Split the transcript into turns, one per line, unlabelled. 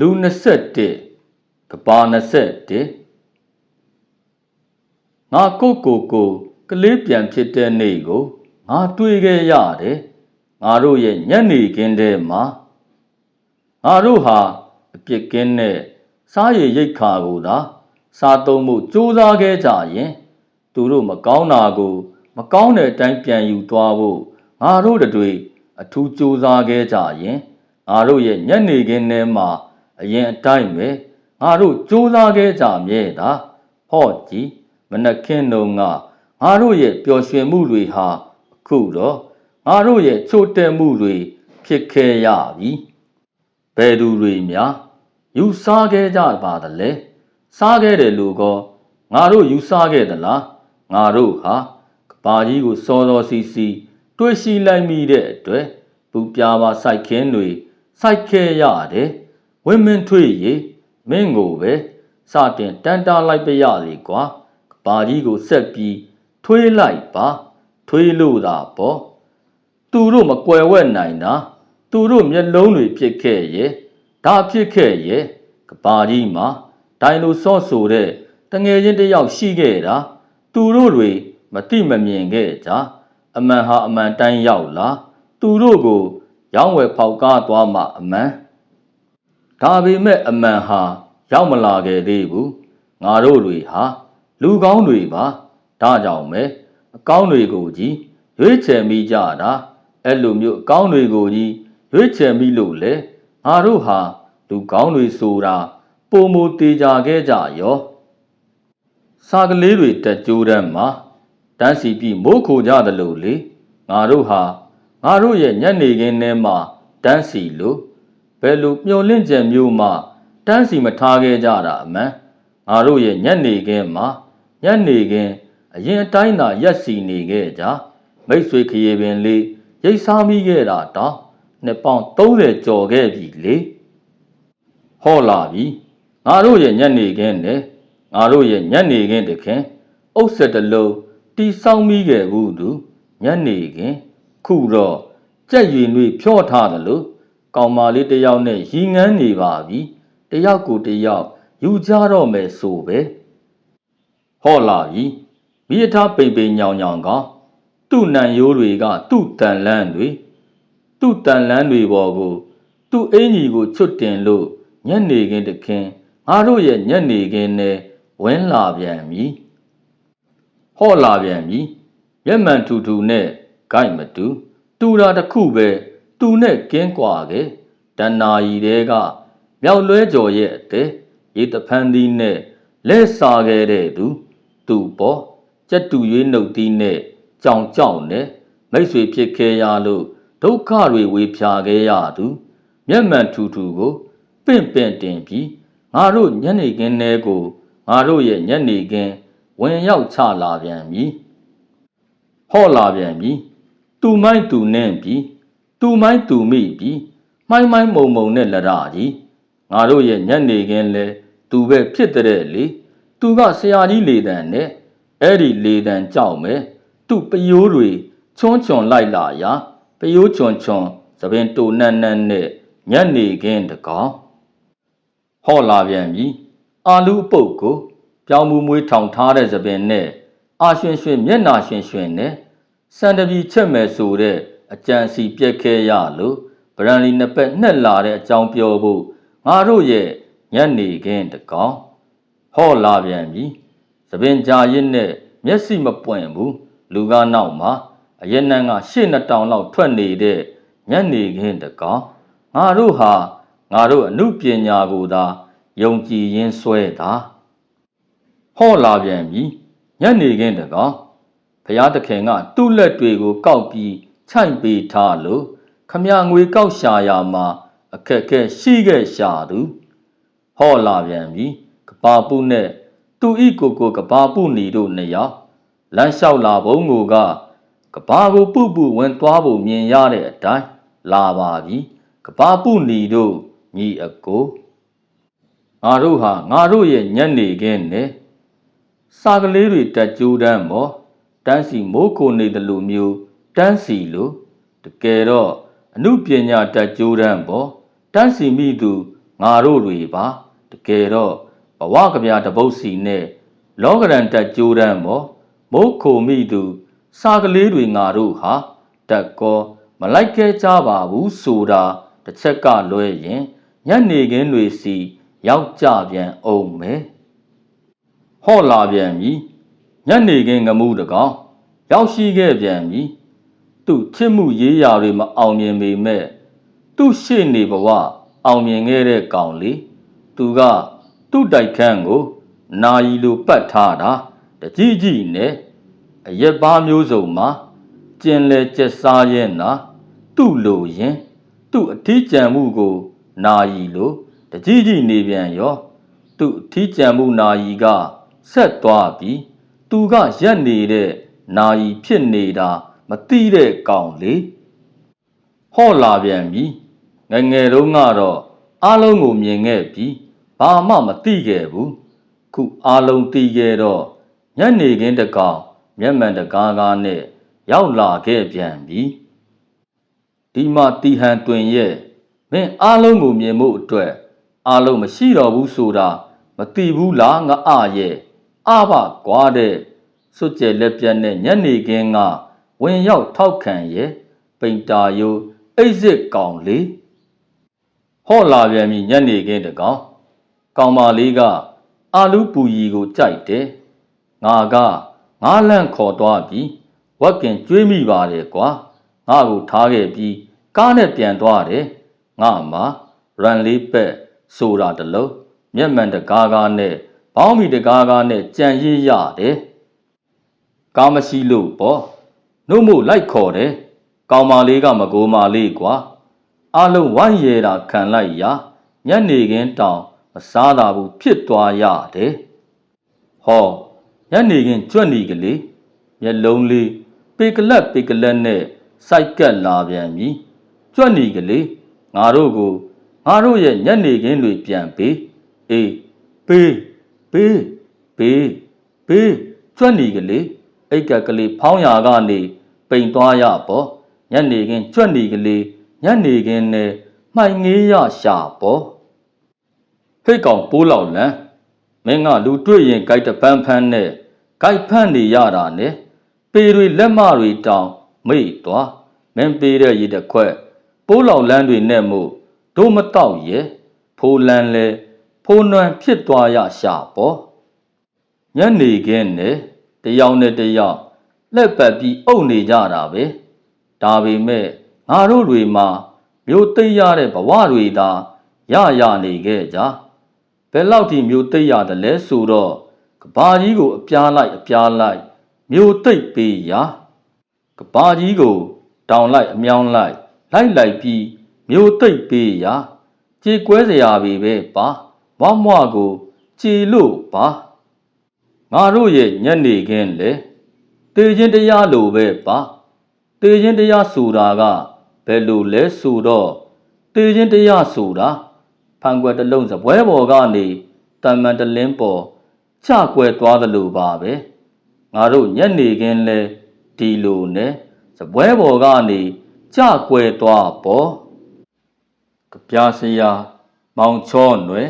လူ21ကဘာ21ငါကိုကိုကိုကလေးပြန်ဖြစ်တဲ့နေ့ကိုငါတွေ့ခဲ့ရတယ်ငါတို့ရဲ့ညနေခင်းထဲမှာငါတို့ဟာအပြစ်ကင်းတဲ့စားရည်ရိတ်ခါကိုသာစားသုံးမှုစူးစမ်းခဲ့ကြရင် သူတို့မကောင်းတာကို မကောင်းတဲ့အတိုင်းပြန်ယူသွားဖို့ငါတို့တွေအထူးစူးစမ်းခဲ့ကြရင်ငါတို့ရဲ့ညနေခင်းထဲမှာ အရင်အတိုင်းပဲငါတို့စူးစမ်းခဲ့ကြမြဲတာဟော့ကြည့်မနက်ခင်းတုန်းကငါတို့ရဲ့ပျော်ရွှင်မှုတွေဟာအခုတော့ငါတို့ရဲ့ချို့တဲ့မှုတွေဖြစ်ခဲ့ရပြီဘယ်သူတွေများယူဆခဲ့ကြပါသလဲစားခဲ့တယ်လို့ကောငါတို့ယူဆခဲ့သလားငါတို့ဟာကဘာကြီးကိုစောစောစီစီတွေးရှိလိုက်မိတဲ့အတွက်ပူပြားပါစိုက်ခင်းတွေစိုက်ခဲ့ရတယ် ဝင်းမင်းထွေးရေမင်းကိုပဲစတင်တန်တားလိုက်ပြရလေကွာကဘာကြီးကိုဆက်ပြီးထွေးလိုက်ပါ ထွေးလို့သာပေါ့သူတို့မကွယ်ဝဲနိုင်တာသူတို့မျက်လုံးတွေဖြစ်ခဲ့ရဲ့ဒါဖြစ်ခဲ့ရဲ့ကဘာကြီးမှာဒိုင်လိုဆော့ဆိုတဲ့တငယ်ချင်းတစ်ယောက်ရှိခဲ့တာသူတို့တွေမတိမမြင်ခဲ့ကြအမှန်ဟာအမှန်တိုင်းရောက်လာသူတို့ကို ရောင်းဝယ်ဖောက်ကားသွားမှအမှန် ဒါပေမဲ့အမှန်ဟာရောက်မလာခဲ့သေးဘူးငါတို့တွေဟာလူကောင်းတွေပါဒါကြောင့်ပဲအကောင်းတွေကိုကြီးရွေးချယ်မိကြတာအဲ့လိုမျိုးအကောင်းတွေကိုကြီးရွေးချယ်မိလို့လေငါတို့ဟာလူကောင်းတွေဆိုတာပုံမတေကြခဲ့ကြရောစာကလေးတွေတက်ကြိုးတန်းမှာတန်းစီပြီးမိုးခိုကြသလိုလေငါတို့ဟာငါတို့ရဲ့ညနေခင်းထဲမှာတန်းစီလို့ ဘယ်လိုမျောလင့်ကြံမျိုးမှတန်းစီမထားခဲ့ကြတာအမှန်ငါတို့ရဲ့ညနေခင်းမှာညနေခင်းအရင်အတိုင်းသာရက်စီနေခဲ့ကြမိတ်ဆွေခရီးပင်လေးရိတ်စားမိခဲ့တာတောင်နှစ်ပေါင်30ကျော်ခဲ့ပြီလေဟောလာပြီငါတို့ရဲ့ညနေခင်းနဲ့ငါတို့ရဲ့ညနေခင်းတခင်အုပ်ဆက်တလုံးတီဆောင်းမိခဲ့ဘူးသူညနေခင်းခုတော့ကြက်ရည်နှွေဖြော့ထားတယ်လို့ ကောင်မလေးတယောက်နဲ့ရီငန်းနေပါပြီတယောက်ကိုတယောက်ယူကြတော့မယ်ဆိုပဲဟောလာပြီမိအထားပိန်ပိန်ညောင်ညောင်ကသူ့နံရိုးတွေက သူ့တန်လန်းတွေသူ့တန်လန်းတွေပေါ်ကို သူ့အင်ကြီးကိုချွတ်တင်လို့ညနေခင်းတခင်ငါတို့ရဲ့ညနေခင်းနဲ့ဝင်းလာပြန်ပြီဟော့လာပြန်ပြီမျက်မှန်ထူထူနဲ့ဂိုက်မတူ တူတာတစ်ခုပဲ သူနဲ့ကင်းကွာခဲ့တဏ္ဍာရီတဲကမြောက်လွဲကျော်ရဲ့အတဲရေတဖန်သီးနဲ့လက်စာခဲ့တဲ့သူ သူပေါ်ကြက်တူရွေးနှုတ်သီးနဲ့ကြောင်ကြောင်နဲ့မိတ်ဆွေဖြစ်ခဲ့ရလို့ဒုက္ခတွေဝေဖြာခဲ့ရသူမျက်မှန်ထူထူကိုပင့်ပင့်တင်ပြီးငါတို့ညနေခင်းထဲကိုငါတို့ရဲ့ညနေခင်းဝင်ရောက်ချလာပြန်ပြီဟော့လာပြန်ပြီသူမိုင်းသူနင်းပြီ သူမိုင်းသူမိပြီမိုင်းမိုင်းမုံမုံနဲ့လရကြီးငါတို့ရဲ့ညနေခင်းလဲသူပဲဖြစ်တဲ့လေသူကဆရာကြီးလေတံနဲ့အဲ့ဒီလေတံကြောက်မယ်သူ့ပယိုးတွေချွန်းချွန်လိုက်လာရာပယိုးချွန်ချွန်သပင်တူနန်းနန်းနဲ့ညနေခင်းတကောင်ဟော့လာပြန်ပြီအာလူအပုတ်ကိုပြောင်းမူမွေးထောင်ထားတဲ့သပင်နဲ့အာရွှင်ရွှင်မျက်နာရွှင်ရွှင်နဲ့စံတပီချက်မယ်ဆိုတဲ့ အကြံစီပြက်ခဲရလို့ဗရန်လီနှစ်ပတ်နှက်လာတဲ့အကြောင်းပြောဖို့ငါတို့ရဲ့ညနေခင်းတကောင်ဟော့လာပြန်ပြီသပင်ကြာရစ်နဲ့မျက်စိမပွင့်ဘူးလူကားနောက်မှာအရက်နန်းကရှေ့နှစ်တောင်လောက်ထွက်နေတဲ့ညနေခင်းတကောင်ငါတို့ဟာငါတို့အမှုပညာကိုသာယုံကြည်ရင်းဆွဲတာဟော့လာပြန်ပြီညနေခင်းတကောင်ဘုရားသခင်ကသူ့လက်တွေကိုကောက်ပြီး ခြိုက်ပေးထားလို့ခမငွေကောက်ရှာရမှာအခက်ခဲရှိခဲ့ရှာသူဟော့လာပြန်ပြီကပါပုနဲ့သူဤကိုကိုကပါပုနီတို့နှစ်ယောက်လမ်းလျှောက်လာဘုံကိုကကဘာကိုပုပုဝင်သွားဖို့မြင်ရတဲ့အတိုင်းလာပါပြီကဘာပုနီတို့ညီအကိုငါတို့ဟာငါတို့ရဲ့ညနေခင်းနဲ့စာကလေးတွေတက်ကြိုးတန်းမော်တန်းစီမိုးခိုနေတယ်လို့မျိုး တန်းစီလို့တကယ်တော့အမှုပညာတက်ကြိုးတန်းပေါ်တန်းစီမိသူငငါတို့တွေပါတကယ်တော့ဘဝကဗျာတပုတ်စီနဲ့လောကရန်တက်ကြိုးတန်းမောမိုးခိုမိသူ စာကလေးတွေငါတို့ဟာတက်ကောမလိုက်ခဲကြပါဘူးဆိုတာတစ်ချက်ကလွဲရင်ညနေခင်းတွေစီ ရောက်ကြပြန်အောင်မယ်ဟော့လာပြန်ပြီညနေခင်းငမှုတကောင်ရောက်ရှိခဲ့ပြန်ပြီ သူ့ချစ်မှုရေးရာတွေမအောင်မြင်ပေမဲ့သူ့ရှေ့နေဘဝအောင်မြင်ခဲ့တဲ့ကောင်လေးသူကသူ့တိုက်ခန်းကို နာယီလိုပတ်ထားတာတကြီးကြီးနဲ့အရက်ပါမျိုးစုံမှာကျင်လေကျက်စားရဲ့နာသူ့လိုရင် သူ့အထီးကျန်မှုကို နာယီလိုတကြီးကြီးနေပြန်ရောသူ့အထီးကျန်မှုနာယီကဆက်သွားပြီးသူကရက်နေတဲ့နာယီဖြစ်နေတာ မသိတဲ့ကောင်လေဟော့လာပြန်ပြီငယ်ငယ်တုန်းကတော့အားလုံးကိုမြင်ခဲ့ပြီးဘာမှမသိခဲ့ဘူးခုအားလုံးသိခဲ့တော့ညနေခင်းတကောင်မျက်မှန်တကားကားနဲ့ရောက်လာခဲ့ပြန်ပြီဒီမှာတီဟန်တွင်ရဲ့မင်းအားလုံးကိုမြင်မှုအတွက်အားလုံးမရှိတော့ဘူးဆိုတာမသိဘူးလားငါအရဲ့အဘကွာတဲ့စွတ်ကျက်လက်ပြတ်နဲ့ညနေခင်းက ဝင်ရောက်ထောက်ခံရဲ့ပိန်တာယိုအိတ်စစ်ကောင်လေးဟော့လာပြန်ပြီညနေခင်းတကောင်ကောင်မလေးကအာလူပူရီကိုကြိုက်တယ်ငါကငါလန့်ခေါ်သွားပြီးဝက်ကင်ကျွေးမိပါတယ်ကွာငါ့ကိုထားခဲ့ပြီးကားနဲ့ပြန်သွားတယ်ငါမှရန်လေးပက်ဆိုတာတလုံးမျက်မှန်တကားကားနဲ့ဘောင်းမီတကားကားနဲ့ကြံရည်ရတယ်ကားမရှိလို့ပေါ့ နှုတ်မို့လိုက်ခေါ်တယ်ကောင်မလေးကမကိုမာလေးကွာအလုံးဝမ်းရတာခံလိုက်ရာညနေခင်းတောင်မစားတာဘူးဖြစ်သွားရတယ်ဟောညနေခင်းကြွက်နေကလေးမျက်လုံးလေးပေကလက်ပေကလက်နဲ့စိုက်ကက်လာပြန်ပြီကြွက်နေကလေးငါတို့ကိုငါတို့ရဲ့ညနေခင်းတွေပြန်ပေးအေးပေးပေးပေးပေးကြွက်နေကလေးအိတ်ကက်ကလေးဖောင်းရာကနေ ပိန်သွားရပေါ့ညနေခင်းကြွက်နေကလေးညနေခင်းနဲ့မှိုင်ငေးရရှာပေါ့ဟိတ်ကောင်ပိုးလောက်လန်းမင်းကလူတွေ့ရင်ကြိုက်တပန်းဖန်းနဲ့ကြိုက်ဖန်းနေရတာနဲ့ပေတွေလက်မတွေတောင်မိတ်သွားမင်းပေးတဲ့ရေတစ်ခွက်ပိုးလောက်လန်းတွေနဲ့မို့တို့မတော့ရဲ့ဖိုးလန်းလဲဖိုးနွမ်းဖြစ်သွားရရှာပေါ့ညနေခင်းနဲ့တယောက်နဲ့တယောက် လက်ပတ်ပြီးအုပ်နေကြတာပဲဒါပေမဲ့ငါတို့တွေမှာမျိုးသိရတဲ့ဘဝတွေသာရရနေခဲ့ကြဘယ်လောက်ထိမျိုးသိရတယ်လဲဆိုတော့ကဘာကြီးကိုအပြားလိုက်အပြားလိုက်မျိုးသိပ်ပေးရာကဘာကြီးကိုတောင်လိုက်အမြောင်းလိုက်လိုက်လိုက်ပြီးမျိုးသိပ်ပေးရာကြေကွဲစရာပဲပဲပါမွားမွားကိုကြည်လို့ပါငါတို့ရဲ့ညနေခင်းလေ တေခြင်းတရားလိုပဲပါတေခြင်းတရားဆိုတာကဘယ်လိုလဲဆိုတော့တေခြင်းတရားဆိုတာဖန်ကွယ်တစ်လုံးစပွဲပေါ်ကနေတမန်တလင်းပေါ်ချကွယ်သွားသလိုပါပဲငါတို့ညနေခင်းလဲဒီလိုနဲ့စပွဲပေါ်ကနေကြကွယ်သွားပေါ့ကြပြားစရာမောင်ချောနွယ်